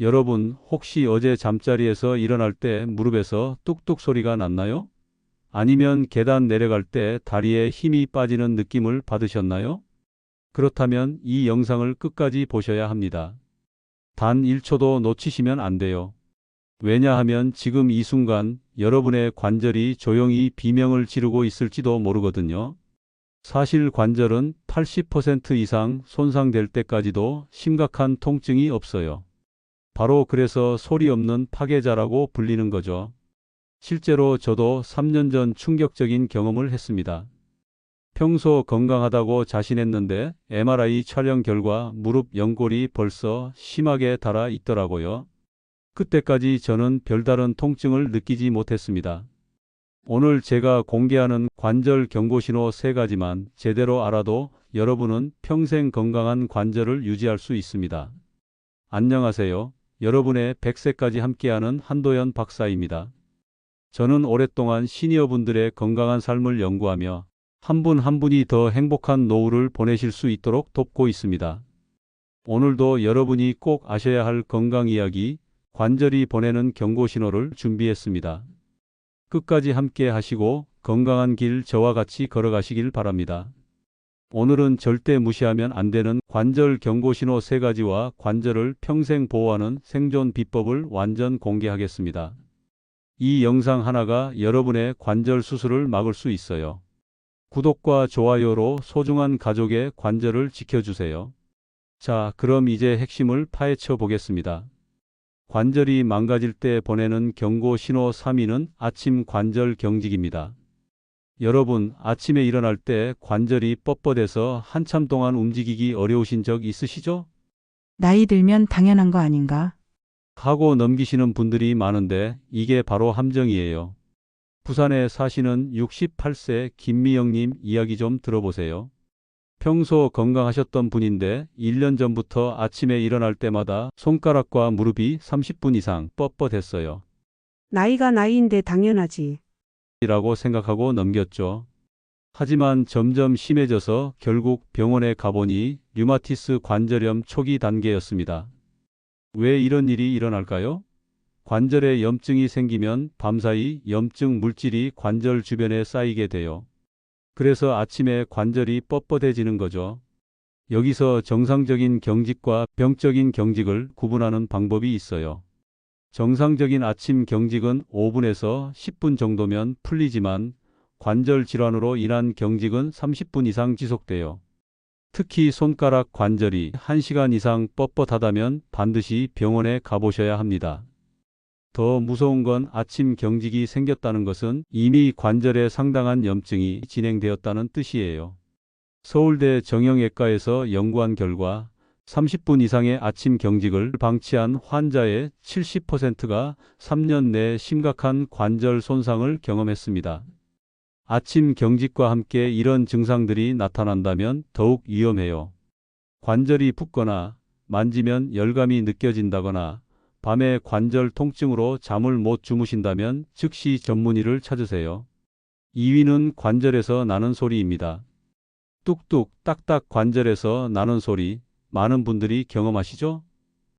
여러분, 혹시 어제 잠자리에서 일어날 때 무릎에서 뚝뚝 소리가 났나요? 아니면 계단 내려갈 때 다리에 힘이 빠지는 느낌을 받으셨나요? 그렇다면 이 영상을 끝까지 보셔야 합니다. 단 1초도 놓치시면 안 돼요. 왜냐하면 지금 이 순간 여러분의 관절이 조용히 비명을 지르고 있을지도 모르거든요. 사실 관절은 80% 이상 손상될 때까지도 심각한 통증이 없어요. 바로 그래서 소리 없는 파괴자라고 불리는 거죠. 실제로 저도 3년 전 충격적인 경험을 했습니다. 평소 건강하다고 자신했는데 MRI 촬영 결과 무릎 연골이 벌써 심하게 닳아 있더라고요. 그때까지 저는 별다른 통증을 느끼지 못했습니다. 오늘 제가 공개하는 관절 경고신호 세 가지만 제대로 알아도 여러분은 평생 건강한 관절을 유지할 수 있습니다. 안녕하세요. 여러분의 100세까지 함께하는 한도연 박사입니다. 저는 오랫동안 시니어분들의 건강한 삶을 연구하며 한분한 분이 더 행복한 노후를 보내실 수 있도록 돕고 있습니다. 오늘도 여러분이 꼭 아셔야 할 건강 이야기, 관절이 보내는 경고 신호를 준비했습니다. 끝까지 함께 하시고 건강한 길 저와 같이 걸어가시길 바랍니다. 오늘은 절대 무시하면 안 되는 관절 경고 신호 세 가지와 관절을 평생 보호하는 생존 비법을 완전 공개하겠습니다. 이 영상 하나가 여러분의 관절 수술을 막을 수 있어요. 구독과 좋아요로 소중한 가족의 관절을 지켜주세요. 자, 그럼 이제 핵심을 파헤쳐 보겠습니다. 관절이 망가질 때 보내는 경고 신호 3위는 아침 관절 경직입니다. 여러분, 아침에 일어날 때 관절이 뻣뻣해서 한참 동안 움직이기 어려우신 적 있으시죠? 나이 들면 당연한 거 아닌가? 하고 넘기시는 분들이 많은데 이게 바로 함정이에요. 부산에 사시는 68세 김미영님 이야기 좀 들어보세요. 평소 건강하셨던 분인데 1년 전부터 아침에 일어날 때마다 손가락과 무릎이 30분 이상 뻣뻣했어요. 나이가 나이인데 당연하지. 라고 생각하고 넘겼죠. 하지만 점점 심해져서 결국 병원에 가보니 류마티스 관절염 초기 단계였습니다. 왜 이런 일이 일어날까요? 관절에 염증이 생기면 밤사이 염증 물질이 관절 주변에 쌓이게 돼요. 그래서 아침에 관절이 뻣뻣해지는 거죠. 여기서 정상적인 경직과 병적인 경직을 구분하는 방법이 있어요. 정상적인 아침 경직은 5분에서 10분 정도면 풀리지만 관절 질환으로 인한 경직은 30분 이상 지속돼요. 특히 손가락 관절이 1시간 이상 뻣뻣하다면 반드시 병원에 가보셔야 합니다. 더 무서운 건 아침 경직이 생겼다는 것은 이미 관절에 상당한 염증이 진행되었다는 뜻이에요. 서울대 정형외과에서 연구한 결과 30분 이상의 아침 경직을 방치한 환자의 70%가 3년 내 심각한 관절 손상을 경험했습니다. 아침 경직과 함께 이런 증상들이 나타난다면 더욱 위험해요. 관절이 붓거나 만지면 열감이 느껴진다거나 밤에 관절 통증으로 잠을 못 주무신다면 즉시 전문의를 찾으세요. 2위는 관절에서 나는 소리입니다. 뚝뚝 딱딱 관절에서 나는 소리 많은 분들이 경험하시죠?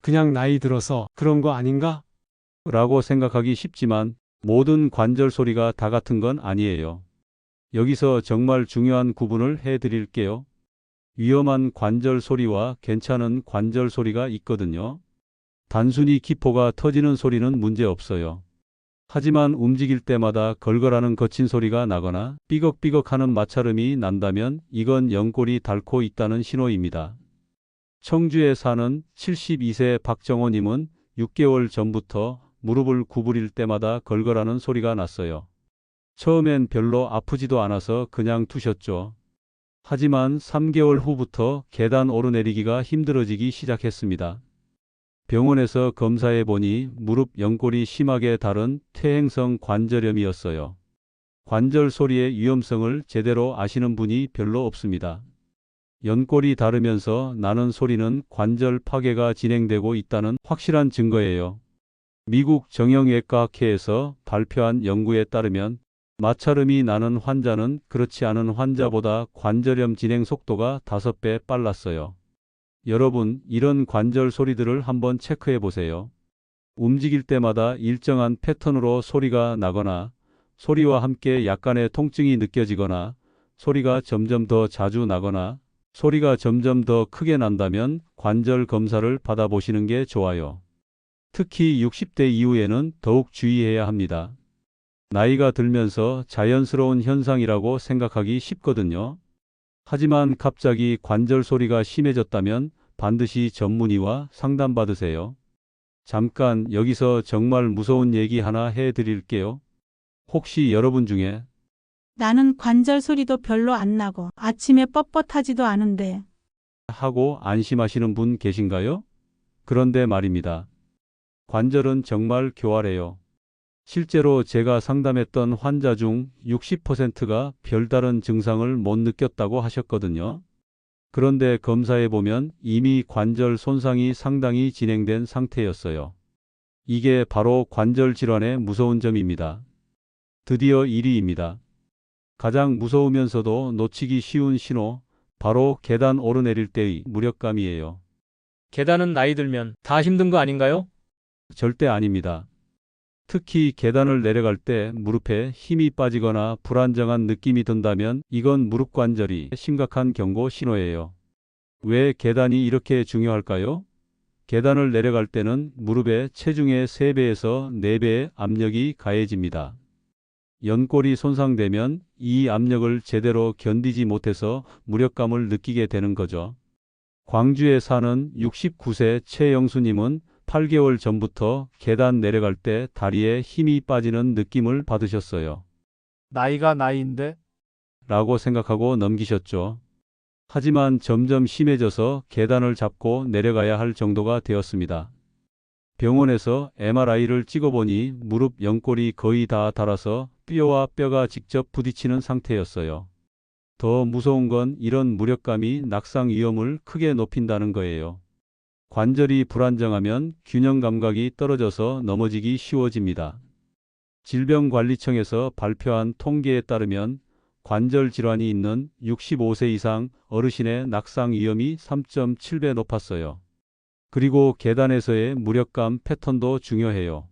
그냥 나이 들어서 그런 거 아닌가? 라고 생각하기 쉽지만 모든 관절 소리가 다 같은 건 아니에요. 여기서 정말 중요한 구분을 해 드릴게요. 위험한 관절 소리와 괜찮은 관절 소리가 있거든요. 단순히 기포가 터지는 소리는 문제 없어요. 하지만 움직일 때마다 걸걸하는 거친 소리가 나거나 삐걱삐걱하는 마찰음이 난다면 이건 연골이 닳고 있다는 신호입니다. 청주에 사는 72세 박정호님은 6개월 전부터 무릎을 구부릴 때마다 걸걸하는 소리가 났어요. 처음엔 별로 아프지도 않아서 그냥 두셨죠. 하지만 3개월 후부터 계단 오르내리기가 힘들어지기 시작했습니다. 병원에서 검사해 보니 무릎 연골이 심하게 다른 퇴행성 관절염이었어요. 관절 소리의 위험성을 제대로 아시는 분이 별로 없습니다. 연골이 다르면서 나는 소리는 관절 파괴가 진행되고 있다는 확실한 증거예요. 미국 정형외과학회에서 발표한 연구에 따르면 마찰음이 나는 환자는 그렇지 않은 환자보다 관절염 진행 속도가 5배 빨랐어요. 여러분, 이런 관절 소리들을 한번 체크해 보세요. 움직일 때마다 일정한 패턴으로 소리가 나거나 소리와 함께 약간의 통증이 느껴지거나 소리가 점점 더 자주 나거나 소리가 점점 더 크게 난다면 관절 검사를 받아보시는 게 좋아요. 특히 60대 이후에는 더욱 주의해야 합니다. 나이가 들면서 자연스러운 현상이라고 생각하기 쉽거든요. 하지만 갑자기 관절 소리가 심해졌다면 반드시 전문의와 상담받으세요. 잠깐 여기서 정말 무서운 얘기 하나 해 드릴게요. 혹시 여러분 중에 나는 관절 소리도 별로 안 나고 아침에 뻣뻣하지도 않은데 하고 안심하시는 분 계신가요? 그런데 말입니다. 관절은 정말 교활해요. 실제로 제가 상담했던 환자 중 60%가 별다른 증상을 못 느꼈다고 하셨거든요. 그런데 검사해 보면 이미 관절 손상이 상당히 진행된 상태였어요. 이게 바로 관절 질환의 무서운 점입니다. 드디어 1위입니다. 가장 무서우면서도 놓치기 쉬운 신호, 바로 계단 오르내릴 때의 무력감이에요. 계단은 나이 들면 다 힘든 거 아닌가요? 절대 아닙니다. 특히 계단을 내려갈 때 무릎에 힘이 빠지거나 불안정한 느낌이 든다면 이건 무릎 관절이 심각한 경고 신호예요. 왜 계단이 이렇게 중요할까요? 계단을 내려갈 때는 무릎의 체중의 3배에서 4배의 압력이 가해집니다. 연골이 손상되면 이 압력을 제대로 견디지 못해서 무력감을 느끼게 되는 거죠. 광주에 사는 69세 최영수님은 8개월 전부터 계단 내려갈 때 다리에 힘이 빠지는 느낌을 받으셨어요. 나이가 나이인데 라고 생각하고 넘기셨죠. 하지만 점점 심해져서 계단을 잡고 내려가야 할 정도가 되었습니다. 병원에서 MRI를 찍어보니 무릎 연골이 거의 다 닳아서 뼈와 뼈가 직접 부딪히는 상태였어요. 더 무서운 건 이런 무력감이 낙상 위험을 크게 높인다는 거예요. 관절이 불안정하면 균형 감각이 떨어져서 넘어지기 쉬워집니다. 질병관리청에서 발표한 통계에 따르면 관절 질환이 있는 65세 이상 어르신의 낙상 위험이 3.7배 높았어요. 그리고 계단에서의 무력감 패턴도 중요해요.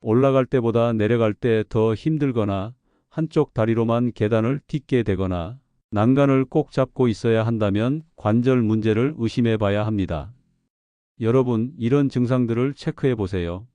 올라갈 때보다 내려갈 때 더 힘들거나 한쪽 다리로만 계단을 딛게 되거나 난간을 꼭 잡고 있어야 한다면 관절 문제를 의심해 봐야 합니다. 여러분, 이런 증상들을 체크해 보세요.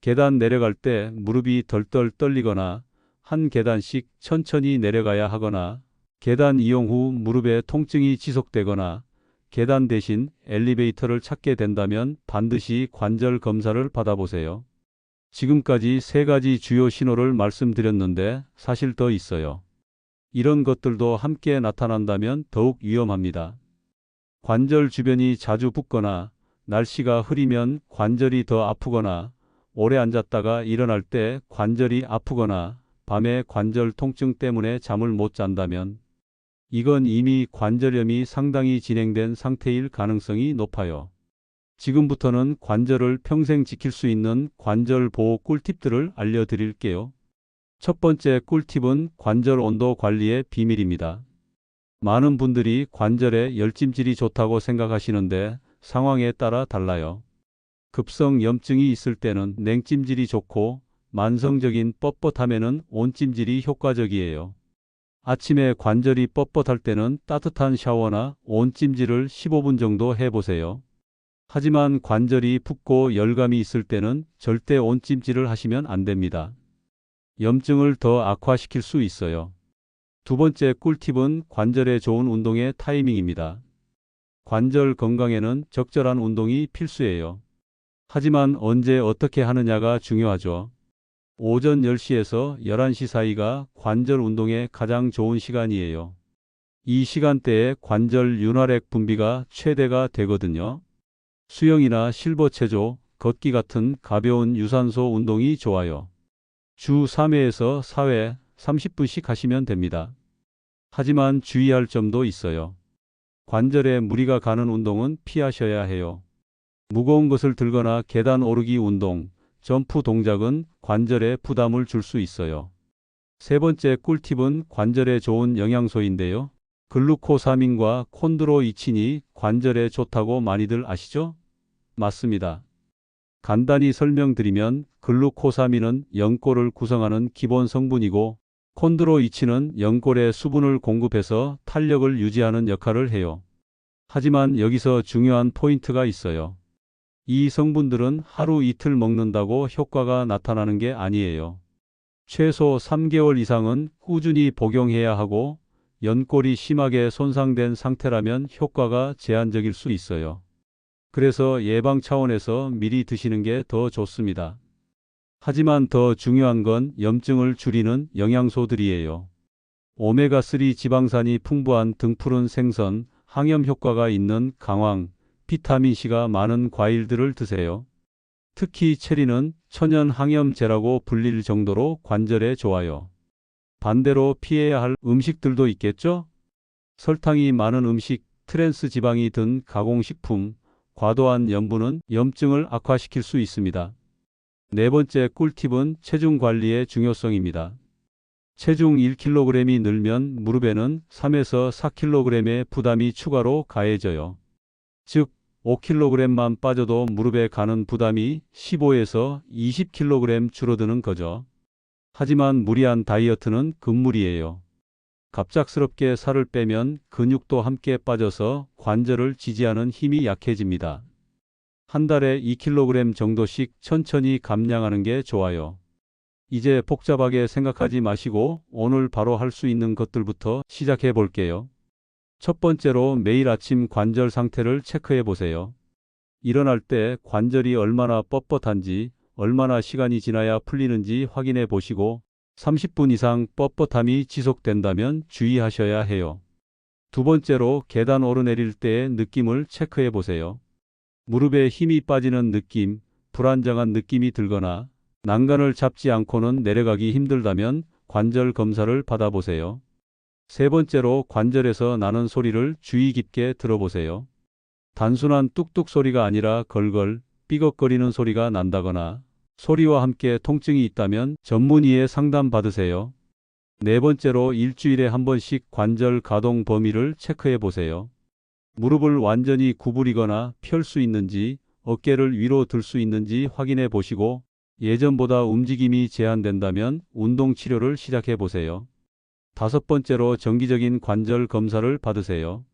계단 내려갈 때 무릎이 덜덜 떨리거나 한 계단씩 천천히 내려가야 하거나 계단 이용 후 무릎에 통증이 지속되거나 계단 대신 엘리베이터를 찾게 된다면 반드시 관절 검사를 받아보세요. 지금까지 세 가지 주요 신호를 말씀드렸는데 사실 더 있어요. 이런 것들도 함께 나타난다면 더욱 위험합니다. 관절 주변이 자주 붓거나 날씨가 흐리면 관절이 더 아프거나 오래 앉았다가 일어날 때 관절이 아프거나 밤에 관절 통증 때문에 잠을 못 잔다면 이건 이미 관절염이 상당히 진행된 상태일 가능성이 높아요. 지금부터는 관절을 평생 지킬 수 있는 관절 보호 꿀팁들을 알려드릴게요. 첫 번째 꿀팁은 관절 온도 관리의 비밀입니다. 많은 분들이 관절에 열찜질이 좋다고 생각하시는데 상황에 따라 달라요. 급성 염증이 있을 때는 냉찜질이 좋고 만성적인 뻣뻣함에는 온찜질이 효과적이에요. 아침에 관절이 뻣뻣할 때는 따뜻한 샤워나 온찜질을 15분 정도 해보세요. 하지만 관절이 붓고 열감이 있을 때는 절대 온찜질을 하시면 안 됩니다. 염증을 더 악화시킬 수 있어요. 두 번째 꿀팁은 관절에 좋은 운동의 타이밍입니다. 관절 건강에는 적절한 운동이 필수예요. 하지만 언제 어떻게 하느냐가 중요하죠. 오전 10시에서 11시 사이가 관절 운동에 가장 좋은 시간이에요. 이 시간대에 관절 윤활액 분비가 최대가 되거든요. 수영이나 실버 체조, 걷기 같은 가벼운 유산소 운동이 좋아요. 주 3회에서 4회 30분씩 하시면 됩니다. 하지만 주의할 점도 있어요. 관절에 무리가 가는 운동은 피하셔야 해요. 무거운 것을 들거나 계단 오르기 운동, 점프 동작은 관절에 부담을 줄 수 있어요. 세 번째 꿀팁은 관절에 좋은 영양소인데요. 글루코사민과 콘드로이친이 관절에 좋다고 많이들 아시죠? 맞습니다. 간단히 설명드리면 글루코사민은 연골을 구성하는 기본 성분이고 콘드로이친은 연골에 수분을 공급해서 탄력을 유지하는 역할을 해요. 하지만 여기서 중요한 포인트가 있어요. 이 성분들은 하루 이틀 먹는다고 효과가 나타나는 게 아니에요. 최소 3개월 이상은 꾸준히 복용해야 하고 연골이 심하게 손상된 상태라면 효과가 제한적일 수 있어요. 그래서 예방 차원에서 미리 드시는 게 더 좋습니다. 하지만 더 중요한 건 염증을 줄이는 영양소들이에요. 오메가3 지방산이 풍부한 등푸른 생선, 항염 효과가 있는 강황, 비타민C가 많은 과일들을 드세요. 특히 체리는 천연 항염제라고 불릴 정도로 관절에 좋아요. 반대로 피해야 할 음식들도 있겠죠? 설탕이 많은 음식, 트랜스 지방이 든 가공식품, 과도한 염분은 염증을 악화시킬 수 있습니다. 네 번째 꿀팁은 체중 관리의 중요성입니다. 체중 1kg이 늘면 무릎에는 3에서 4kg의 부담이 추가로 가해져요. 즉, 5kg만 빠져도 무릎에 가는 부담이 15에서 20kg 줄어드는 거죠. 하지만 무리한 다이어트는 금물이에요. 갑작스럽게 살을 빼면 근육도 함께 빠져서 관절을 지지하는 힘이 약해집니다. 한 달에 2kg 정도씩 천천히 감량하는 게 좋아요. 이제 복잡하게 생각하지 마시고 오늘 바로 할 수 있는 것들부터 시작해 볼게요. 첫 번째로 매일 아침 관절 상태를 체크해 보세요. 일어날 때 관절이 얼마나 뻣뻣한지, 얼마나 시간이 지나야 풀리는지 확인해 보시고 30분 이상 뻣뻣함이 지속된다면 주의하셔야 해요. 두 번째로 계단 오르내릴 때의 느낌을 체크해 보세요. 무릎에 힘이 빠지는 느낌, 불안정한 느낌이 들거나 난간을 잡지 않고는 내려가기 힘들다면 관절 검사를 받아보세요. 세 번째로 관절에서 나는 소리를 주의 깊게 들어보세요. 단순한 뚝뚝 소리가 아니라 걸걸, 삐걱거리는 소리가 난다거나 소리와 함께 통증이 있다면 전문의의 상담 받으세요. 네 번째로 일주일에 한 번씩 관절 가동 범위를 체크해 보세요. 무릎을 완전히 구부리거나 펼 수 있는지, 어깨를 위로 들 수 있는지 확인해 보시고 예전보다 움직임이 제한된다면 운동 치료를 시작해 보세요. 다섯 번째로 정기적인 관절 검사를 받으세요.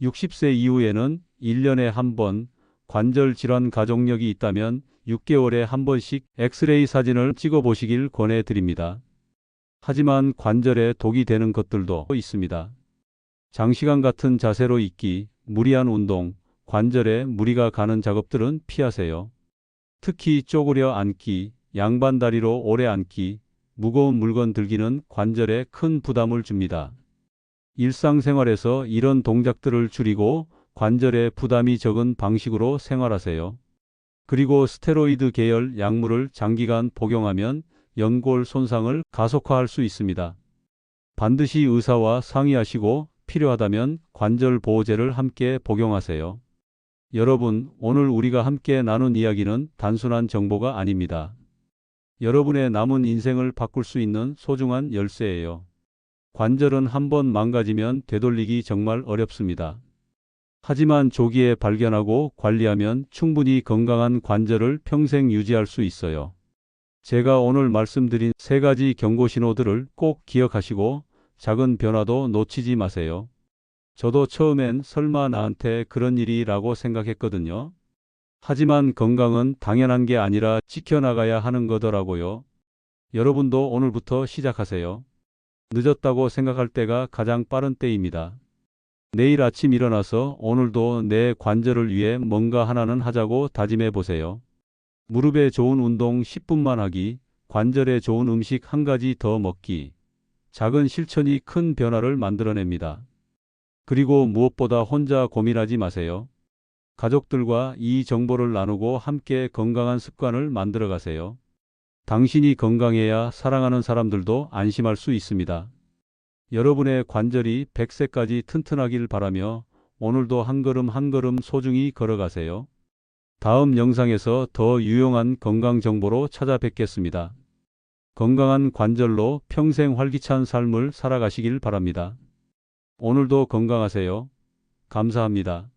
60세 이후에는 1년에 한 번, 관절 질환 가족력이 있다면 6개월에 한 번씩 엑스레이 사진을 찍어 보시길 권해 드립니다. 하지만 관절에 독이 되는 것들도 있습니다. 장시간 같은 자세로 있기, 무리한 운동, 관절에 무리가 가는 작업들은 피하세요. 특히 쪼그려 앉기, 양반 다리로 오래 앉기, 무거운 물건 들기는 관절에 큰 부담을 줍니다. 일상생활에서 이런 동작들을 줄이고 관절에 부담이 적은 방식으로 생활하세요. 그리고 스테로이드 계열 약물을 장기간 복용하면 연골 손상을 가속화할 수 있습니다. 반드시 의사와 상의하시고 필요하다면 관절 보호제를 함께 복용하세요. 여러분, 오늘 우리가 함께 나눈 이야기는 단순한 정보가 아닙니다. 여러분의 남은 인생을 바꿀 수 있는 소중한 열쇠예요. 관절은 한번 망가지면 되돌리기 정말 어렵습니다. 하지만 조기에 발견하고 관리하면 충분히 건강한 관절을 평생 유지할 수 있어요. 제가 오늘 말씀드린 세 가지 경고 신호들을 꼭 기억하시고 작은 변화도 놓치지 마세요. 저도 처음엔 설마 나한테 그런 일이라고 생각했거든요. 하지만 건강은 당연한 게 아니라 지켜나가야 하는 거더라고요. 여러분도 오늘부터 시작하세요. 늦었다고 생각할 때가 가장 빠른 때입니다. 내일 아침 일어나서 오늘도 내 관절을 위해 뭔가 하나는 하자고 다짐해 보세요. 무릎에 좋은 운동 10분만 하기, 관절에 좋은 음식 한 가지 더 먹기. 작은 실천이 큰 변화를 만들어냅니다. 그리고 무엇보다 혼자 고민하지 마세요. 가족들과 이 정보를 나누고 함께 건강한 습관을 만들어 가세요. 당신이 건강해야 사랑하는 사람들도 안심할 수 있습니다. 여러분의 관절이 100세까지 튼튼하길 바라며 오늘도 한 걸음 한 걸음 소중히 걸어가세요. 다음 영상에서 더 유용한 건강 정보로 찾아뵙겠습니다. 건강한 관절로 평생 활기찬 삶을 살아가시길 바랍니다. 오늘도 건강하세요. 감사합니다.